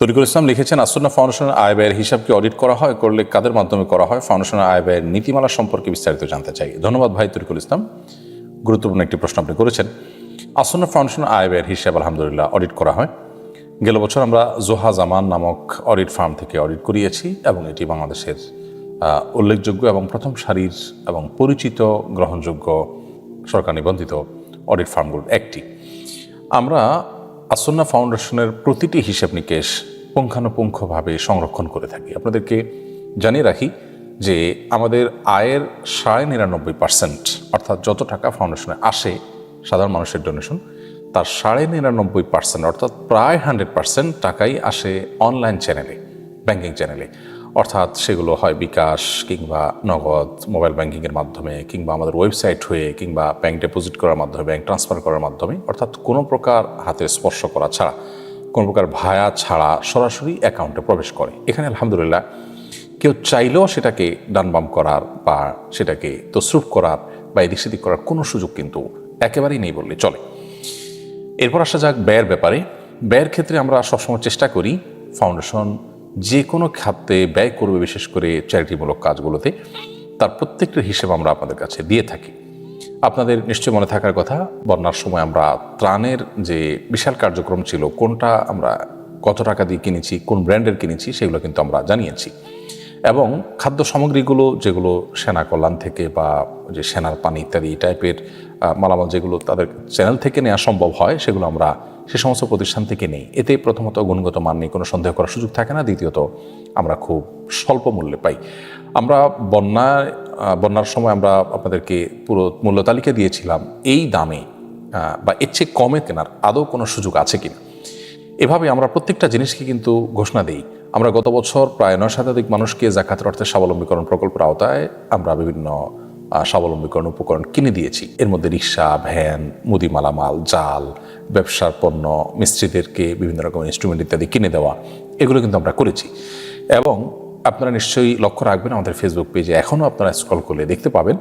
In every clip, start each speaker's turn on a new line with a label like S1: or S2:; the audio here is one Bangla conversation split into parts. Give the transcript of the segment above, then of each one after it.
S1: তরিকুল ইসলাম লিখেছেন আসন্না ফাউন্ডেশনের আয় ব্যয়ের হিসাবকে অডিট করা হয়, করলে কাদের মাধ্যমে করা হয়? ফাউন্ডেশনের আয় ব্যয়ের নীতিমালা সম্পর্কে বিস্তারিত জানতে চাই। ধন্যবাদ ভাই তরিকুল ইসলাম। গুরুত্বপূর্ণ একটি প্রশ্ন আপনি করেছেন। আসন্না ফাউন্ডেশনের আয় ব্যয়ের হিসাব আলহামদুলিল্লাহ অডিট করা হয়। গেল বছর আমরা জোহা জামান নামক অডিট ফার্ম থেকে অডিট করিয়েছি এবং এটি বাংলাদেশের উল্লেখযোগ্য এবং প্রথম সারির এবং পরিচিত গ্রহণযোগ্য সরকার নিবন্ধিত অডিট ফার্মগুলোর একটি। আমরা আসন্না ফাউন্ডেশনের প্রতিটি হিসাব নিকেশ পুঙ্খানুপুঙ্খভাবে সংরক্ষণ করে থাকি। আপনাদেরকে জানিয়ে রাখি যে আমাদের আয়ের সাড়ে নিরানব্বই পার্সেন্ট, অর্থাৎ যত টাকা ফাউন্ডেশনে আসে সাধারণ মানুষের ডোনেশন, তার সাড়ে নিরানব্বই পার্সেন্ট, অর্থাৎ প্রায় হান্ড্রেড পার্সেন্ট টাকাই আসে অনলাইন চ্যানেলে ব্যাঙ্কিং চ্যানেলে। অর্থাৎ সেগুলো হয় বিকাশ কিংবা নগদ মোবাইল ব্যাংকিংয়ের মাধ্যমে কিংবা আমাদের ওয়েবসাইট হয়ে কিংবা ব্যাংক ডিপোজিট করার মাধ্যমে, ব্যাংক ট্রান্সফার করার মাধ্যমে, অর্থাৎ কোনো প্রকার হাতে স্পর্শ করা ছাড়া, কোনো প্রকার ভায়া ছাড়া সরাসরি অ্যাকাউন্টে প্রবেশ করে। এখানে আলহামদুলিল্লাহ কেউ চাইলেও সেটাকে ডানবাম করার বা সেটাকে তসরুপ করার বা এদিক সেদিক করার কোনো সুযোগ কিন্তু একেবারেই নেই বললে চলে। এরপর আসা যাক ব্যয়ের ব্যাপারে। ব্যয়ের ক্ষেত্রে আমরা সবসময় চেষ্টা করি ফাউন্ডেশন যে কোনো খাতে ব্যয় করবে বিশেষ করে চ্যারিটিমূলক কাজগুলোতে, তার প্রত্যেকটা হিসেব আমরা আপনাদের কাছে দিয়ে থাকি। আপনাদের নিশ্চয় মনে থাকার কথা, বন্যার সময় আমরা ত্রাণের যে বিশাল কার্যক্রম ছিল, কোনটা আমরা কত টাকা দিয়ে কিনেছি, কোন ব্র্যান্ডের কিনেছি, সেগুলো কিন্তু আমরা জানিয়েছি। এবং খাদ্য সামগ্রীগুলো যেগুলো সেনা কল্যাণ থেকে বা যে সেনার পানি ইত্যাদি টাইপের মালামাল যেগুলো তাদের চ্যানেল থেকে নেওয়া সম্ভব হয়, সেগুলো আমরা সে সমস্ত প্রতিষ্ঠান থেকে নেই। এতে প্রথমত গুণগত মান নিয়ে কোনো সন্দেহ করার সুযোগ থাকে না, দ্বিতীয়ত আমরা খুব স্বল্প মূল্যে পাই। আমরা বন্যায় বন্যার সময় আমরা আপনাদেরকে পুরো মূল্য তালিকা দিয়েছিলাম, এই দামে বা এর চেয়ে কমে কেনার আদৌ কোনো সুযোগ আছে কিনা? এভাবে আমরা প্রত্যেকটা জিনিসকে কিন্তু ঘোষণা দিই। আমরা গত বছর প্রায় নয় শতাধিক মানুষকে জাকাতের অর্থে স্বাবলম্বীকরণ প্রকল্পের আওতায় আমরা বিভিন্ন স্বাবলম্বীকরণ উপকরণ কিনে দিয়েছি। এর মধ্যে রিক্সা, ভ্যান, মুদি মালামাল, জাল, ব্যবসার পণ্য, মিস্ত্রিদেরকে বিভিন্ন রকম ইনস্ট্রুমেন্ট ইত্যাদি কিনে দেওয়া, এগুলো কিন্তু আমরা করেছি। এবং আপনারা নিশ্চয়ই লক্ষ্য রাখবেন, আমাদের ফেসবুক পেজে এখনও আপনারা স্ক্রল করলে দেখতে পাবেন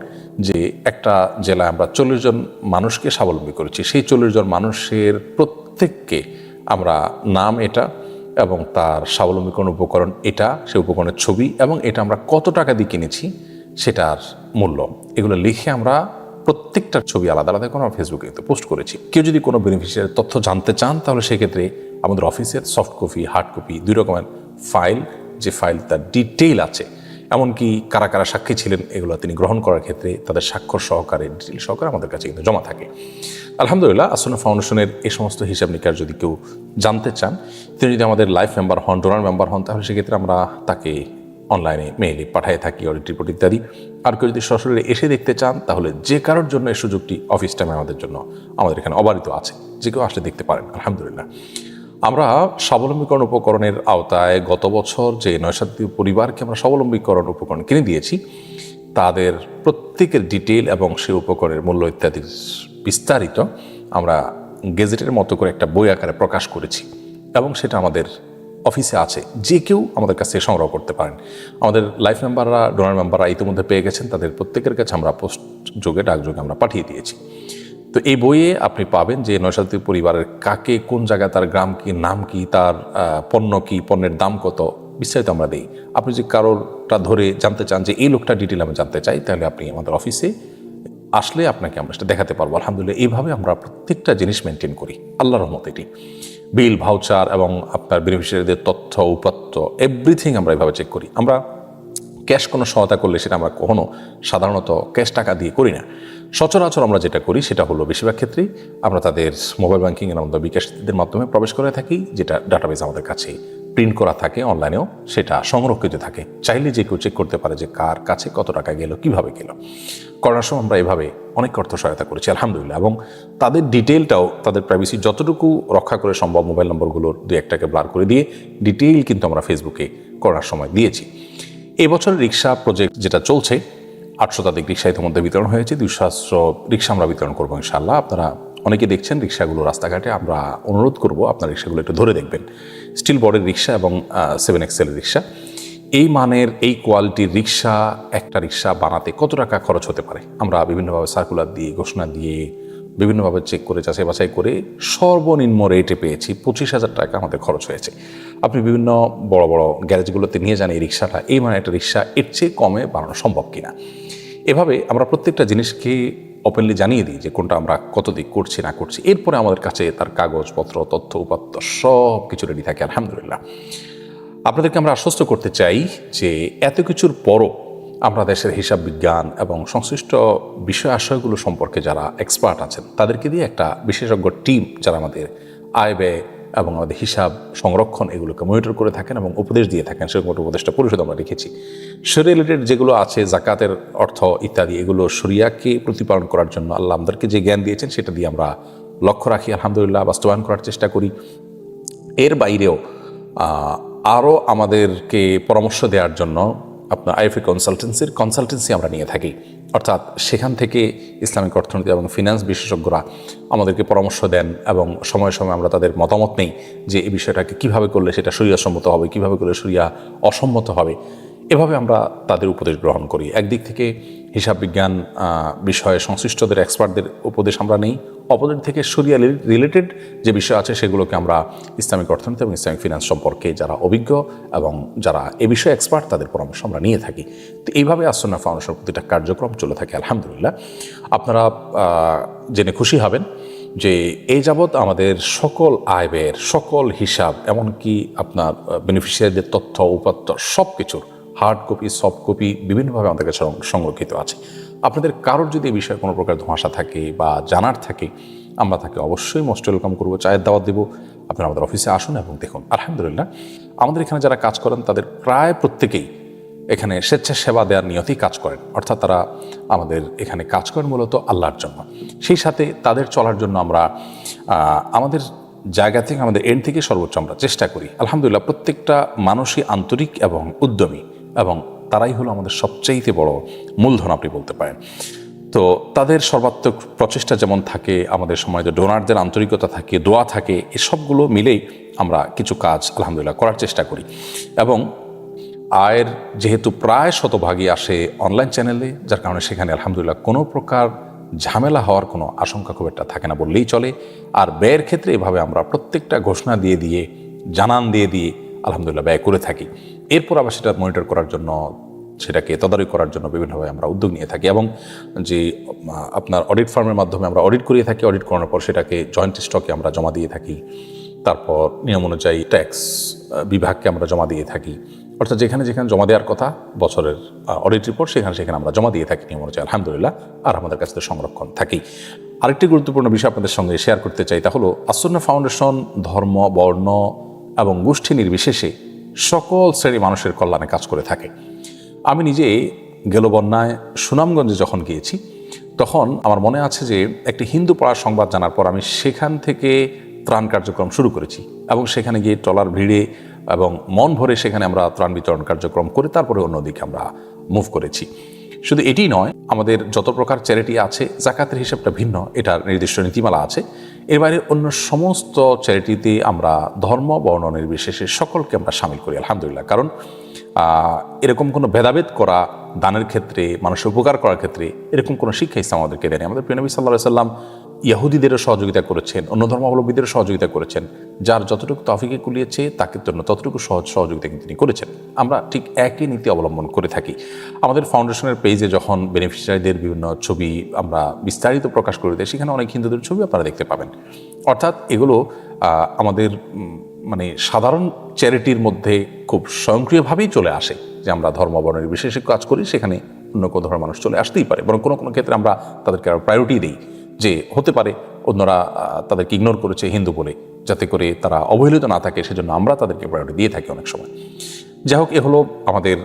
S1: যে একটা জেলায় আমরা চল্লিশ জন মানুষকে স্বাবলম্বী করেছি। সেই চল্লিশ জন মানুষের প্রত্যেককে আমরা নাম এটা এবং তার স্বাবলম্বী কোনো উপকরণ এটা, সে উপকরণের ছবি, এবং এটা আমরা কত টাকা দিয়ে কিনেছি সেটার মূল্য। এগুলো লিখে আমরা প্রত্যেকটার ছবি আলাদা আলাদা করে আমরা ফেসবুকে পোস্ট করেছি। কেউ যদি কোনো বেনিফিশিয়ারি তথ্য জানতে চান, তাহলে সেক্ষেত্রে আমাদের অফিসের সফট কপি হার্ড কপি দুই রকমের ফাইল যে ফাইল তার ডিটেইল আছে এমনকি কারা কারা সাক্ষী ছিলেন, এগুলো তিনি গ্রহণ করার ক্ষেত্রে তাদের স্বাক্ষর সহকারে ডিটেল সহকারে আমাদের কাছে কিন্তু জমা থাকে। আলহামদুলিল্লাহ আসনা ফাউন্ডেশনের এই সমস্ত হিসাব নিকার যদি কেউ জানতে চান, তিনি যদি আমাদের লাইফ মেম্বার হন, ডোনার মেম্বার হন, তাহলে সেক্ষেত্রে আমরা তাকে অনলাইনে মেইলে পাঠিয়ে থাকি অডিট রিপোর্ট ইত্যাদি। আর কেউ যদি সরাসরি এসে দেখতে চান, তাহলে যে কারোর জন্য এই সুযোগটি অফিস টাইমে আমাদের জন্য, আমাদের এখানে অবারিত আছে, যে কেউ আসলে দেখতে পারেন, আলহামদুলিল্লাহ। আমরা স্বাবলম্বীকরণ উপকরণের আওতায় গত বছর যে নয়শাত্রী পরিবারকে আমরা স্বাবলম্বীকরণ উপকরণ কিনে দিয়েছি, তাদের প্রত্যেকের ডিটেল এবং সে উপকরণের মূল্য ইত্যাদির বিস্তারিত আমরা গেজেটের মতো করে একটা বই আকারে প্রকাশ করেছি এবং সেটা আমাদের অফিসে আছে। যে কেউ আমাদের কাছে সংগ্রহ করতে পারেন। আমাদের লাইফ মেম্বাররা, ডোনার মেম্বাররা ইতিমধ্যে পেয়ে গেছেন। তাদের প্রত্যেকের কাছে আমরা পোস্ট যোগে ডাকযোগে আমরা পাঠিয়ে দিয়েছি। তো এই বইয়ে আপনি পাবেন যে নৈশাদী পরিবারের কাকে, কোন জায়গায় তার গ্রাম কি, নাম কি, তার পণ্য কি, পণ্যের দাম কত, বিস্তারিত আমরা দিই। আপনি যদি কারোরটা ধরে জানতে চান যে এই লোকটা ডিটেল আমি জানতে চাই, তাহলে আপনি আমাদের অফিসে আসলে আপনাকে আমরা সেটা দেখাতে পারব। আলহামদুলিল্লাহ, এইভাবে আমরা প্রত্যেকটা জিনিস মেনটেন করি। আল্লাহর রহমত এটি। বিল ভাউচার এবং আপনার বেনিফিশিয়ারিদের তথ্য উপাত্ত এভরিথিং আমরা এভাবে চেক করি। আমরা ক্যাশ কোনো সহায়তা করলে সেটা আমরা কখনো সাধারণত ক্যাশ টাকা দিয়ে করি না। সচরাচর আমরা যেটা করি সেটা হলো বেশিরভাগ ক্ষেত্রেই আমরা তাদের মোবাইল ব্যাংকিংয়ের আমাদের বিকাশদের মাধ্যমে প্রবেশ করে থাকি, যেটা ডাটাবেস আমাদের কাছে প্রিন্ট করা থাকে অনলাইনেও সেটা সংরক্ষিত থাকে। চাইলে যে কেউ চেক করতে পারে যে কার কাছে কত টাকা গেল, কীভাবে গেল। করোনার সময় আমরা এভাবে অনেক অর্থ সহায়তা করেছি, আলহামদুলিল্লাহ। এবং তাদের ডিটেলটাও তাদের প্রাইভেসি যতটুকু রক্ষা করে সম্ভব মোবাইল নম্বরগুলোর দু একটাকে ব্লার করে দিয়ে ডিটেইল কিন্তু আমরা ফেসবুকে করোনার সময় দিয়েছি। এবছর রিক্সা প্রজেক্ট যেটা চলছে আট শতাধিক রিক্সা ইতিমধ্যে বিতরণ হয়েছে দুই সহস্র রিক্সা আমরা বিতরণ করব ইনশাল্লাহ আপনারা অনেকে দেখছেন রিক্সাগুলো রাস্তাঘাটে, আমরা অনুরোধ করব আপনার রিক্সাগুলো একটু ধরে দেখবেন। স্টিল বডির রিক্সা এবং সেভেন এক্সেলের রিক্সা এই মানের এই কোয়ালিটির রিক্সা একটা রিক্সা বানাতে কত টাকা খরচ হতে পারে? আমরা বিভিন্নভাবে সার্কুলার দিয়ে, ঘোষণা দিয়ে বিভিন্নভাবে চেক করে, যাচাই বাছাই করে সর্বনিম্ন রেটে পেয়েছি। পঁচিশ হাজার টাকা আমাদের খরচ হয়েছে। আপনি বিভিন্ন বড় বড় গ্যারেজগুলোতে নিয়ে যান এই রিক্সাটা, এই মানে একটা রিক্সা, এর চেয়ে কমে বানানো সম্ভব কিনা? এভাবে আমরা প্রত্যেকটা জিনিসকে ওপেনলি জানিয়ে দিই যে কোনটা আমরা কত দিক করছি, না করছি। এরপরে আমাদের কাছে তার কাগজপত্র তথ্য, উপাত্ত সব কিছু রেডি থাকে, আলহামদুলিল্লাহ। আপনাদেরকে আমরা আশ্বস্ত করতে চাই যে এত কিছুর পরও আমরা দেশের হিসাব বিজ্ঞান এবং সংশ্লিষ্ট বিষয় আশয়গুলো সম্পর্কে যারা এক্সপার্ট আছেন, তাদেরকে দিয়ে একটা বিশেষজ্ঞ টিম যারা আমাদের আয় ব্যয় এবং আমাদের হিসাব সংরক্ষণ এগুলোকে মনিটর করে থাকেন এবং উপদেশ দিয়ে থাকেন, সেরকম একটা উপদেশটা পরিষদ আমরা রেখেছি সে রিলেটেড যেগুলো আছে, জাকাতের অর্থ ইত্যাদি, এগুলো শরিয়াকে প্রতিপালন করার জন্য আল্লাহ আমাদেরকে যে জ্ঞান দিয়েছেন, সেটা দিয়ে আমরা লক্ষ্য রাখি, আলহামদুলিল্লাহ, বাস্তবায়ন করার চেষ্টা করি। এর বাইরেও আরও আমাদেরকে পরামর্শ দেওয়ার জন্য আপনার আইএফএ কনসালটেন্সির কনসালটেন্সি আমরা নিয়ে থাকি। অর্থাৎ সেখান থেকে ইসলামিক অর্থনীতি এবং ফিনান্স বিশেষজ্ঞরা আমাদেরকে পরামর্শ দেন এবং সময়ে সময়ে আমরা তাদের মতামত নেই যে এই বিষয়টাকে কীভাবে করলে সেটা সম্মত হবে, কীভাবে করলে সরিয়া অসম্মত হবে। এভাবে আমরা তাদের উপদেশ গ্রহণ করি। একদিক থেকে হিসাব বিজ্ঞান বিষয়ে সংশ্লিষ্টদের, এক্সপার্টদের উপদেশ আমরা নেই। অপোজিট থেকে সরিয়া রিলেটেড যে বিষয় আছে, সেগুলোকে আমরা ইসলামিক অর্থনীতি এবং ইসলামিক ফিনান্স সম্পর্কে যারা অভিজ্ঞ এবং যারা এ বিষয়ে এক্সপার্ট তাদের পরামর্শ আমরা নিয়ে থাকি। তো এইভাবে আসন্না ফাউন্ডেশন প্রতিটা কার্যক্রম চলে থাকে, আলহামদুলিল্লাহ। আপনারা জেনে খুশি হবেন যে এই যাবৎ আমাদের সকল আয় ব্যয়ের সকল হিসাব, এমনকি আপনার বেনিফিশিয়ারিদের তথ্য, উপাত্ত সব কিছুর হার্ড কপি সফট কপি বিভিন্নভাবে আমাদের কাছে সংরক্ষিত আছে। আপনাদের কারোর যদি এই বিষয়ে কোনো প্রকার ধোঁয়াশা থাকে বা জানার থাকে, আমরা তাকে অবশ্যই মোস্ট ওয়েলকাম করব, চায়ের দাওয়াত দেবো। আপনারা আমাদের অফিসে আসুন এবং দেখুন। আলহামদুলিল্লাহ, আমাদের এখানে যারা কাজ করেন, তাদের প্রায় প্রত্যেকেই এখানে স্বেচ্ছাসেবা দেওয়ার নিয়তেই কাজ করেন। অর্থাৎ তারা আমাদের এখানে কাজ করেন মূলত আল্লাহর জন্য। সেই সাথে তাদের চলার জন্য আমরা আমাদের জায়গা থেকে, আমাদের এন্ড থেকে সর্বোচ্চ আমরা চেষ্টা করি। আলহামদুলিল্লাহ, প্রত্যেকটা মানুষই আন্তরিক এবং উদ্যমী। এবং তারাই হলো আমাদের সবচাইতে বড় মূলধন আপনি বলতে পারেন। তো তাদের সর্বাত্মক প্রচেষ্টা যেমন থাকে, আমাদের সময় ডোনারদের আন্তরিকতা থাকে, দোয়া থাকে, এসবগুলো মিলেই আমরা কিছু কাজ আলহামদুলিল্লাহ করার চেষ্টা করি। এবং আয়ের যেহেতু প্রায় শতভাগই আসে অনলাইন চ্যানেলে যার কারণে সেখানে আলহামদুলিল্লাহ কোনো প্রকার ঝামেলা হওয়ার কোনো আশঙ্কা খুব একটা থাকে না বললেই চলে। আর ব্যয়ের ক্ষেত্রে এভাবে আমরা প্রত্যেকটা ঘোষণা দিয়ে দিয়ে, জানান দিয়ে দিয়ে আলহামদুলিল্লাহ ব্যয় করে থাকি। এরপর আবার সেটা মনিটর করার জন্য, সেটাকে তদারকি করার জন্য বিভিন্নভাবে আমরা উদ্যোগ নিয়ে থাকি এবং যে আপনার অডিট ফার্মের মাধ্যমে আমরা অডিট করিয়ে থাকি অডিট করানোর পর সেটাকে জয়েন্ট স্টকে আমরা জমা দিয়ে থাকি। তারপর নিয়ম অনুযায়ী ট্যাক্স বিভাগকে আমরা জমা দিয়ে থাকি। অর্থাৎ যেখানে যেখানে জমা দেওয়ার কথা, বছরের অডিট রিপোর্ট সেখানে সেখানে আমরা জমা দিয়ে থাকি নিয়ম অনুযায়ী। আলহামদুলিল্লাহ, আর আমাদের কাছে সংরক্ষণ থাকি। আরেকটি গুরুত্বপূর্ণ বিষয় আপনাদের সঙ্গে শেয়ার করতে চাই, তা হলো আসন্ন ফাউন্ডেশন ধর্ম, বর্ণ এবং গোষ্ঠী নির্বিশেষে সকল শ্রেণি মানুষের কল্যাণে কাজ করে থাকে। আমি নিজে গেল বন্যায় সুনামগঞ্জে যখন গিয়েছি, তখন আমার মনে আছে যে একটি হিন্দু পাড়ার সংবাদ জানার পর আমি সেখান থেকে ত্রাণ কার্যক্রম শুরু করেছি এবং সেখানে গিয়ে টলার ভিড়ে এবং মন ভরে সেখানে আমরা ত্রাণ বিতরণ কার্যক্রম করে তারপরে অন্যদিকে আমরা মুভ করেছি। শুধু এটি নয়, আমাদের যত প্রকার চ্যারিটি আছে, জাকাতের হিসাবটা ভিন্ন, এটার নির্দিষ্ট নীতিমালা আছে। এর অন্য সমস্ত চ্যারিটিতে আমরা ধর্ম বর্ণ নির্বিশেষে সকলকে আমরা সামিল করি আলহামদুলিল্লাহ। কারণ এরকম কোনো ভেদাভেদ করা দানের ক্ষেত্রে, মানুষের উপকার করার ক্ষেত্রে এরকম কোনো শিক্ষা ইসলাম আমাদেরকে দেয়নি। আমাদের প্রিয়নবী সাল্লাহ সাল্লাম ইয়াহুদিদেরও সহযোগিতা করেছেন, অন্য ধর্মাবলম্বীদেরও সহযোগিতা করেছেন, যার যতটুকু তফিকে কুলিয়েছে, তাকে জন্য ততটুকু সহজ সহযোগিতা কিন্তু তিনি করেছেন। আমরা ঠিক একই নীতি অবলম্বন করে থাকি। আমাদের ফাউন্ডেশনের পেজে যখন বেনিফিশিয়ারিদের বিভিন্ন ছবি আমরা বিস্তারিত প্রকাশ করে দিই, সেখানে অনেক হিন্দুদের ছবি আপনারা দেখতে পাবেন। অর্থাৎ এগুলো আমাদের সাধারণ চ্যারিটির মধ্যে খুব স্বয়ংক্রিয়ভাবেই চলে আসে যে আমরা ধর্ম বর্ণের বিশেষে কাজ করি, সেখানে অন্য কোনো ধর্মের মানুষ চলে আসতেই পারে। বরং কোনো কোনো ক্ষেত্রে আমরা তাদেরকে আরও প্রায়োরিটি দিই যে হতে পারে অন্যরা তাদেরকে ইগনোর করেছে হিন্দু বলে, যাতে করে তারা অবহেলিত না থাকে, সেজন্য আমরা তাদেরকে প্রায়োরিটি দিয়ে থাকি অনেক সময়। যাই হোক, এ হলো আমাদের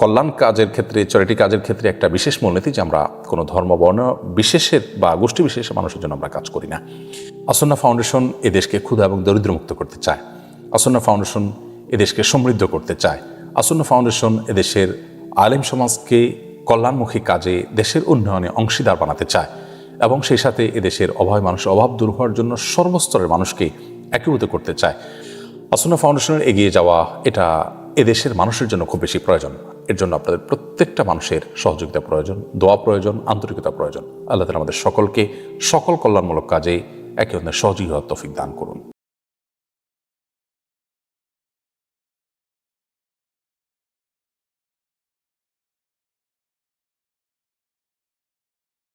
S1: কল্যাণ কাজের ক্ষেত্রে চ্যারিটি কাজের ক্ষেত্রে একটা বিশেষ মূলনীতি যে আমরা কোনো ধর্ম, বর্ণ বিশেষের বা গোষ্ঠী বিশেষের মানুষের জন্য আমরা কাজ করি না। আসন্না ফাউন্ডেশন এদেশকে ক্ষুধা এবং দরিদ্রমুক্ত করতে চায়। আসন্না ফাউন্ডেশন এদেশকে সমৃদ্ধ করতে চায়। আসন্ন ফাউন্ডেশন এদেশের আলেম সমাজকে কল্যাণমুখী কাজে দেশের উন্নয়নে অংশীদার বানাতে চায় এবং সেই সাথে এদেশের অভয় মানুষের অভাব দূর হওয়ার জন্য সর্বস্তরের মানুষকে একীভূত করতে চায়। আসন্ন ফাউন্ডেশনের এগিয়ে যাওয়া এটা এদেশের মানুষের জন্য খুব বেশি প্রয়োজন। এর জন্য আপনাদের প্রত্যেকটা মানুষের সহযোগিতা প্রয়োজন, দোয়া প্রয়োজন, আন্তরিকতা প্রয়োজন। আল্লাহ তালা আমাদের সকলকে সকল কল্যাণমূলক কাজে একে অন্যের সহযোগিতা তৌফিক দান করুন।